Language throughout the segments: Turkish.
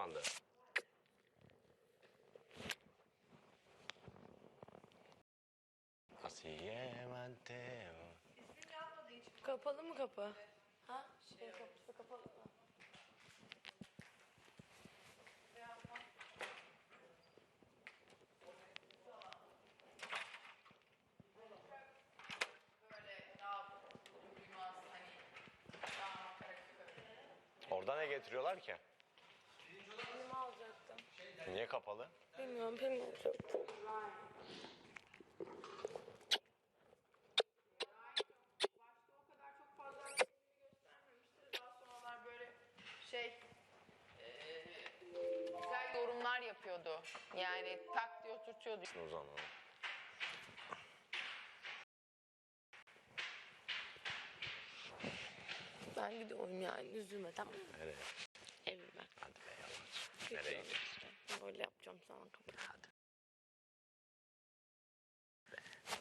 Bandı? Asiye. Kapalı mı kapı? Ha? Şey kapısı kapalı mı? Orada ne getiriyorlar ki? Niye kapalı? Bilmiyorum, pim alacaktım. Daha sonralar böyle şey eee, güzel yorumlar yapıyordu. Yani tak diye oturtuyordu. O zaman. Ben gidiyorum yani, üzülme tamam mı? Nereye? Evime. Hadi be yavaş. Nereye gidiyorsun? Böyle yapacağım sana kapı. Hadi.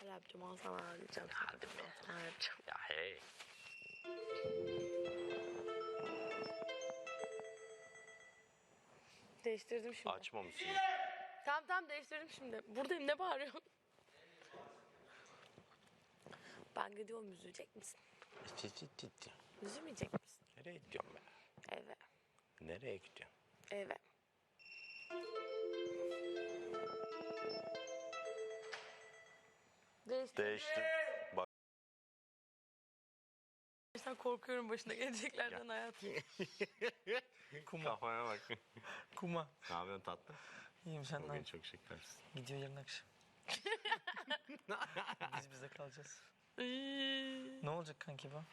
Böyle yapacağım, al sana arayacağım. Hadi be. Sana yapacağım. Ya hey. Değiştirdim şimdi. Açmamışsın. Tamam tamam değiştirdim şimdi. Buradayım ne bağırıyorsun? Ben gidiyorum üzülecek misin? Üzülmeyecek misin? Nereye gidiyorsun be? Eve. Nereye gidiyorsun? Eve. Değiştim. Bak. Sen korkuyorum başına geleceklerden hayatım. Kuma. Kafaya bak. Kuma. ne yapıyorsun tatlı? İyiyim sen ne Bugün yapıyorsun? çok şekersin. Gidiyor yarın akşam. Biz bize kalacağız. Ne olacak kanki bu?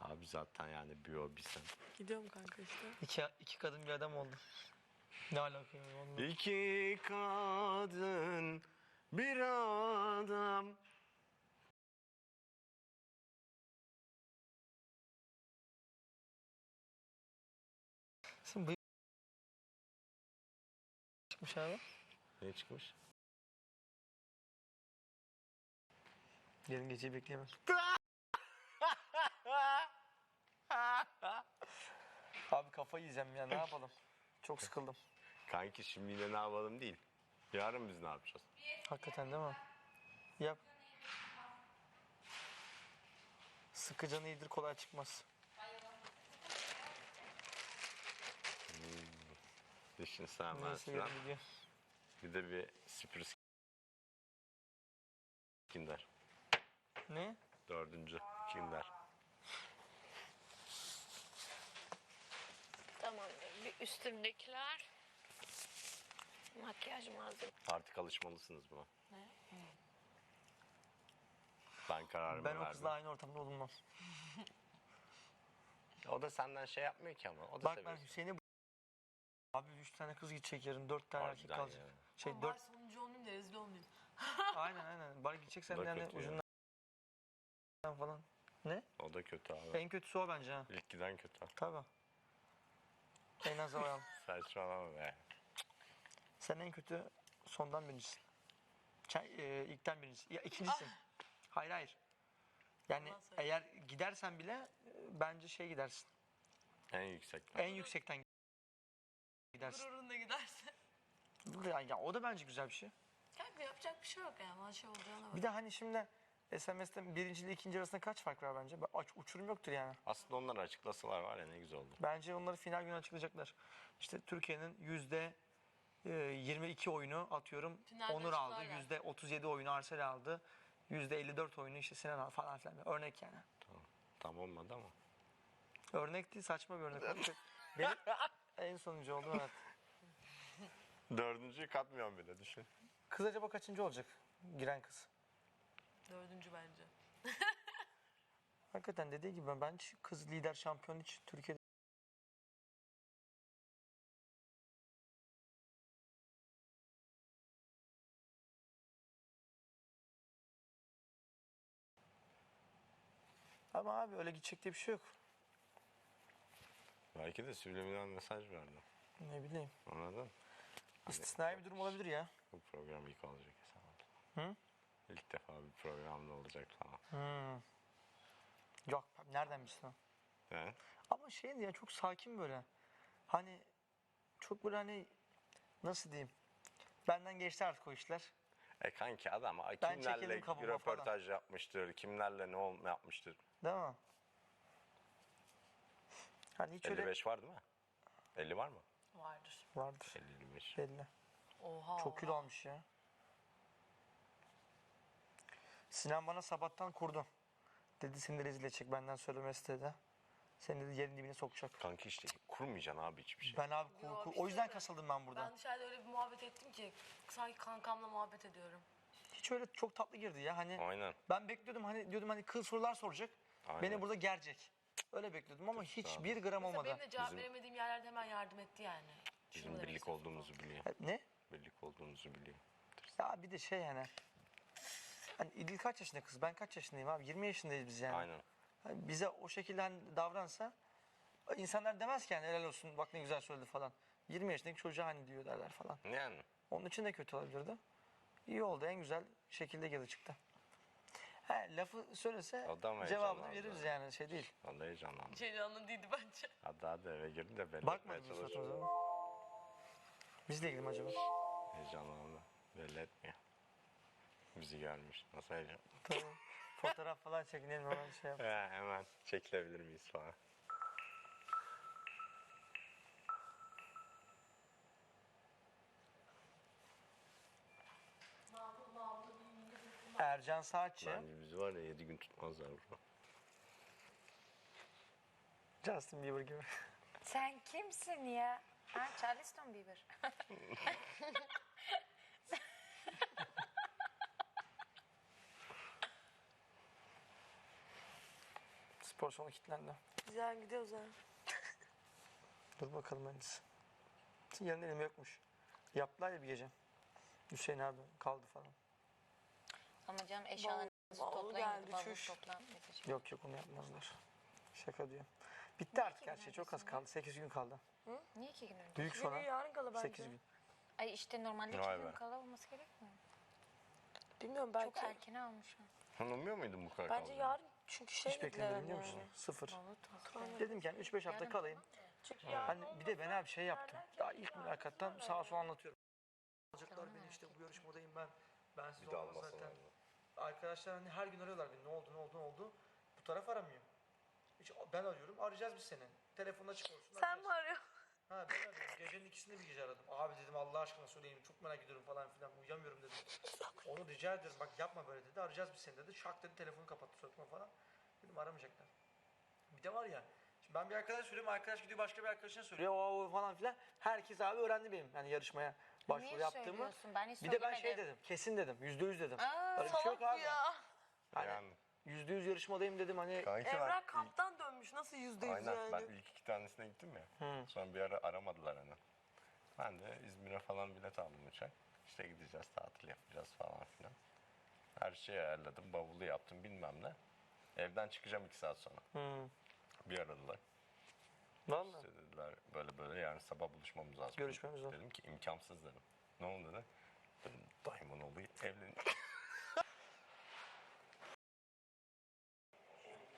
Abi zaten yani bir o bir sen. Gidiyorum kanka işte. İki, iki kadın bir adam oldu. Ne alaka ya onunla? İki kadın Sen bıyık çıkmış abi. Ne çıkmış? Yarın geceyi bekleyemem. abi kafayı yiyeceğim ya ne yapalım? Çok sıkıldım. Kanki şimdi yine ne yapalım değil. Yarın biz ne yapacağız? Hakikaten değil mi? Yap. Sıkı canı iyidir kolay çıkmaz. Neyse sevmezsen. yarın gidiyor. Bir de bir sürpriz Kinder. Ne? Dördüncü Kinder. Tamam bir üstümdekiler. Makyaj malzeme. Artık alışmalısınız buna. Ben kararımı Ben o verdim. kızla aynı ortamda bulunmam. O da senden şey yapmıyor ki ama. O da Bak ben seviyor. Hüseyin'i Abi üç tane kız gidecek yarın dört tane erkek Harbiden kalacak. ya. Şey Dört... dört sonuncu olmayayım da rezil olmayayım. aynen aynen. Bar gideceksen da yani kötü ya. ucundan falan. Ne? O da kötü abi. En kötüsü o bence ha. İlk giden kötü. Tabii. En az o yani. Saçmalama be. Sen en kötü sondan birincisin. Sen e, ilkten birincisin. Ya ikincisin. Hayır hayır. Yani eğer gidersen bile e, bence şey gidersin. En yüksekten. En yüksekten gidersin. Gururunda giderse. Yani, ya, o da bence güzel bir şey. Kanka yapacak bir şey yok yani. Bana şey olacağına bak. Bir de hani şimdi SMS'te birinci ile ikinci arasında kaç fark var bence? Ben- aç- Uçurum yoktur yani. Aslında onlar açıklasalar var ya ne güzel olur. Bence onları final günü açıklayacaklar. İşte Türkiye'nin yüzde e, 22 oyunu atıyorum. Finalde Onur aldı. açıklarlar. Yüzde 37 oyunu Arsel aldı. Yüzde 54 oyunu işte Sinan aldı falan filan. Örnek yani. Tamam. Tam olmadı ama. Örnek değil saçma bir örnek. oldu. Benim En sonuncu oldu evet. Dördüncüyü katmıyorum bile düşün. Kız acaba kaçıncı olacak? Giren kız. Dördüncü bence. Hakikaten dediği gibi ben, hiç kız lider şampiyon hiç Türkiye'de Ama abi öyle gidecek diye bir şey yok. Belki de subliminal mesaj verdi. Ne bileyim. Anladın? İstisnai bir durum olabilir ya. Bu program ilk olacak hesap. Hı? İlk defa bir programda olacak falan. Hmm. Yok nereden bilsin? He? Ama şey ya çok sakin böyle. Hani çok böyle hani nasıl diyeyim? Benden geçti artık o işler. E kanki adam kimlerle çekildim röportaj yapmıştır, kimlerle ne ol yapmıştır. Değil mi? Hani hiç öyle 55 var değil mi? 50 var mı? Vardır. vardır 50-55. belli. Oha. Çok kilo almış ya. Sinan bana sabahtan kurdu. Dedi seni rezil edecek benden söylemesi dedi. Seni dedi yerin dibine sokacak. Kanki işte kurmayacaksın abi hiçbir şey. Ben abi Yo, korku. bir şey O yüzden kasıldım ben burada. Ben dışarıda öyle bir muhabbet ettim ki sanki kankamla muhabbet ediyorum. Hiç öyle çok tatlı girdi ya. Hani Aynen. ben bekliyordum hani diyordum hani kıl sorular soracak. Aynen. Beni burada gerecek. Öyle bekliyordum ama hiç bir gram Mesela olmadı. benim de cevap Bizim- veremediğim yerlerde hemen yardım etti yani. Şunu Bizim demek birlik olduğumuzu biliyor. Ne? Birlik olduğumuzu biliyor. Ya bir de şey yani. Hani İdil kaç yaşında kız? Ben kaç yaşındayım abi? 20 yaşındayız biz yani. Aynen. Hani bize o şekilde hani davransa insanlar demez ki yani helal olsun bak ne güzel söyledi falan. 20 yaşındaki çocuğa hani diyor derler falan. Yani. Onun için de kötü olabilirdi. İyi oldu en güzel şekilde girdi çıktı. He, lafı söylese Adam cevabını heyecanlandı. veririz yani şey değil. Vallahi heyecanlandım. Heyecanlı değildi bence. Hadi hadi eve girdi de belli etmeye mı çalışıyor. suratımıza? Biz de gidelim acaba. Heyecanlandı. Belli etmiyor. Bizi görmüş. Nasıl heyecan? Tabii. Fotoğraf falan çekinelim hemen şey yap. He, hemen çekilebilir miyiz falan. Ercan Saatçi, Bence bizi var ya 7 gün tutmazlar burada. Justin Bieber gibi. Sen kimsin ya? Ha, Charleston Bieber. Spor salonu kilitlendi. Güzel gidiyoruz ha. Dur bakalım öncesi. Yarın elim yokmuş. Yaptılar ya bir gece. Hüseyin abi kaldı falan. Ama canım eşyalarınızı Bavul toplayın. geldi, Bavul çüş. toplan. mesajı. Yok yok onu yapmazlar. Şaka diyor. Bitti artık her şey. Çok az kaldı. 8 gün kaldı. Niye iki gün önce? Büyük sona yarın kala bence. 8 gün. Ay işte normalde Vay iki gün be. kala olması gerekmiyor. mu? Bilmiyorum Çok belki. erken almış. ha. Tanımıyor muydun bu kadar Bence kaldığını? yarın çünkü şey Hiç beklemedim hani biliyor musun? Sıfır. Dedim ki yani 3-5 hafta Yarın kalayım. Çünkü yarın Hani bir de ben abi şey yaptım. Daha ilk mülakattan sağa sola anlatıyorum. Alacaklar beni işte bu yarışmadayım ben. Ben siz Bir olmaz almasın zaten. onu. Arkadaşlar hani her gün arıyorlar beni. Ne oldu ne oldu ne oldu. Bu taraf aramıyor. Hiç, ben arıyorum. Arayacağız biz seni. Telefonla çıkıyorsun. sen arayacağız. mi arıyorsun? Ha ben arıyorum. Gecenin ikisinde bir gece aradım. Abi dedim Allah aşkına söyleyin. Çok merak ediyorum falan filan. Uyuyamıyorum dedim. Onu rica ederim. Bak yapma böyle dedi. Arayacağız biz seni dedi. Şak dedi telefonu kapattı suratıma falan. Dedim aramayacaklar. Bir de var ya. Şimdi ben bir arkadaş söylüyorum. Arkadaş gidiyor başka bir arkadaşına söylüyor. O, o falan filan. Herkes abi öğrendi benim. Yani yarışmaya başvuru Niye yaptığımı. söylüyorsun? Ben hiç Bir de ben şey söylemedim. dedim. Kesin dedim. Yüzde yüz dedim. Aa, Öyle bir şey yok abi. ya. Hani Yani. yüzde yüz yarışmadayım dedim. Hani Kanki ben Emrah ilk- kamptan dönmüş. Nasıl yüzde yüz Aynen yani? ben ilk iki tanesine gittim ya. Hı. Sonra bir ara aramadılar hani. Ben de İzmir'e falan bilet aldım uçak. İşte gideceğiz tatil yapacağız falan filan. Her şeyi ayarladım bavulu yaptım bilmem ne. Evden çıkacağım iki saat sonra. Hı. Bir aradılar. Vallahi. İşte dediler böyle böyle yarın sabah buluşmamız lazım. Görüşmemiz lazım. Dedim ki imkansız dedim. Ne oldu dedi. Dedim dayımın oğlu evlenecek.